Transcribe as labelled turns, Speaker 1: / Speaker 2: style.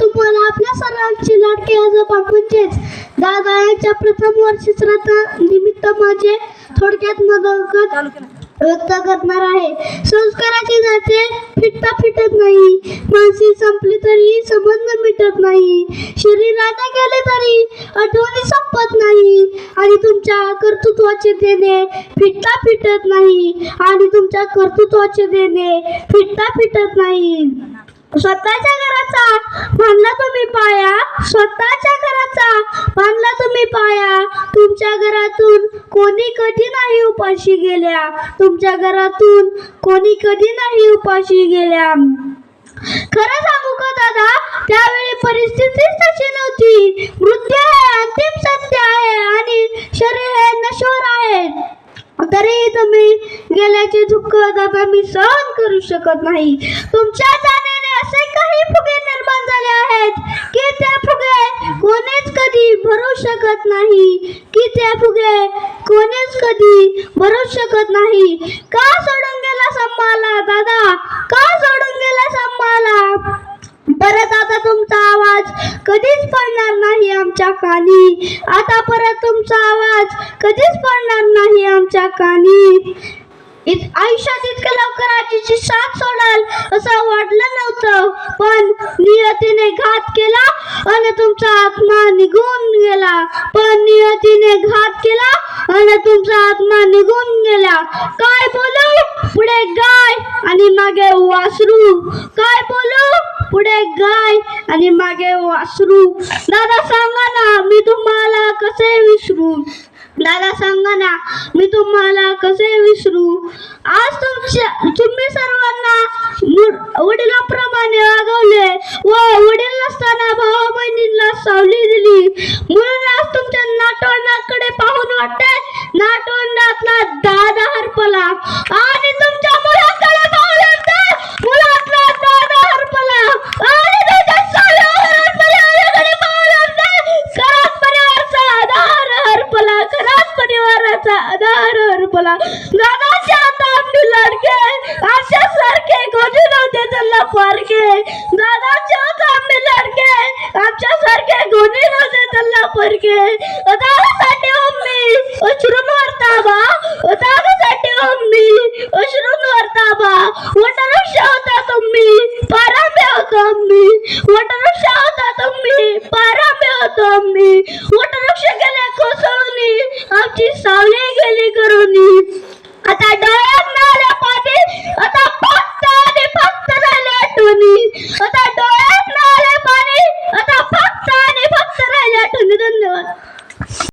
Speaker 1: तुम्हाला आपल्या सर्वांची लाडके आजोबा म्हणजेच दादा यांच्या प्रथम वर्षी श्राद्धा निमित्त माझे थोडक्यात मदत व्यक्त करणार आहे. संस्काराची नाते फिटता फिटत नाही. मानसी संपली तरी संबंध मिटत नाही. शरीराने गेले तरी आठवणी संपत नाही. आणि तुमच्या कर्तृत्वाचे देणे फिटता फिटत नाही. आणि तुमच्या कर्तृत्वाचे देणे फिटता फिटत नाही. स्वतःच्या घराचा बांधला तुम्ही पाया स्वतःच्या घराचा बांधला तुम्ही पाया. तुमच्या घरातून कोणी कधी नाही उपाशी गेल्या? तुमच्या घरातून कोणी कधी नाही उपाशी गेल्या? खरं सांगू का दादा त्यावेळी परिस्थितीच तशी नव्हती. मृत्यू हे अंतिम सत्य आहे आणि शरीर हे नश्वर आहे. तरीही तुम्ही गेल्याचे दुःख दादा मी सहन करू शकत नाही. तुमच्या जाण्याने असे काही फुगे निर्माण झाले आहेत की त्या फुगे कोणीच कधी भरू शकत नाही. की ते फुगे कोणीच कधी भरू शकत नाही. का सोडून गेला संभाला दादा? का सोडून गेला संभाला परत आता तुमचा आवाज कधीच पडणार नाही आमच्या कानी. आता परत तुमचा आवाज कधीच पडणार नाही आमच्या कानी. आयुष्यात इतक्या लवकर आजीची साथ सोडाल. असं वाटलं नव्हतं. पण नियतीने घात केला आणि तुमचा आत्मा निघून गेला. पण नियतीने घात केला आणि तुमचा आत्मा निघून गेला. काय बोलू? पुढे गाय आणि मागे वासरू. काय बोलू? पुढे गाय आणि मागे वासरू. दादा सांगा ना मी तुम्हाला कसे विसरू? दादा सांगा ना मी तुम्हाला कसे विसरू? आज तुमच्या तुम्ही वडिलाप्रमाणे वागवले व वडील नसताना भावा बहिणींना सावली दिली. म्हणून आज तुमच्या नाटोंडाकडे पाहून वाटते नाटोंडातला दादा हरपला. आणि तुमच्या मुलाकडे पाहून वाटते मुलातला दादा हरपला. आणि तुमच्या पाहून वाटते खराब परिवाराचा आधार हरपला. खराब परिवाराचा आधार हरपला. दादा आता आम्ही लडके आमच्या सारखे कोणी नव्हते त्याला फारके दादाच्या आता आम्ही लडके आमच्या सारखे कोणी नव्हते त्याला परके दादासाठी मम्मी अश्रून वरताबा दादासाठी मम्मी अश्रून वरताबा वटवृक्ष होता तुम्ही पारामे होतो मी वटवृक्ष होता तुम्ही पारामे होतो मी वटवृक्ष गेले कोसळून आमची सावली गेली करून आता डॉ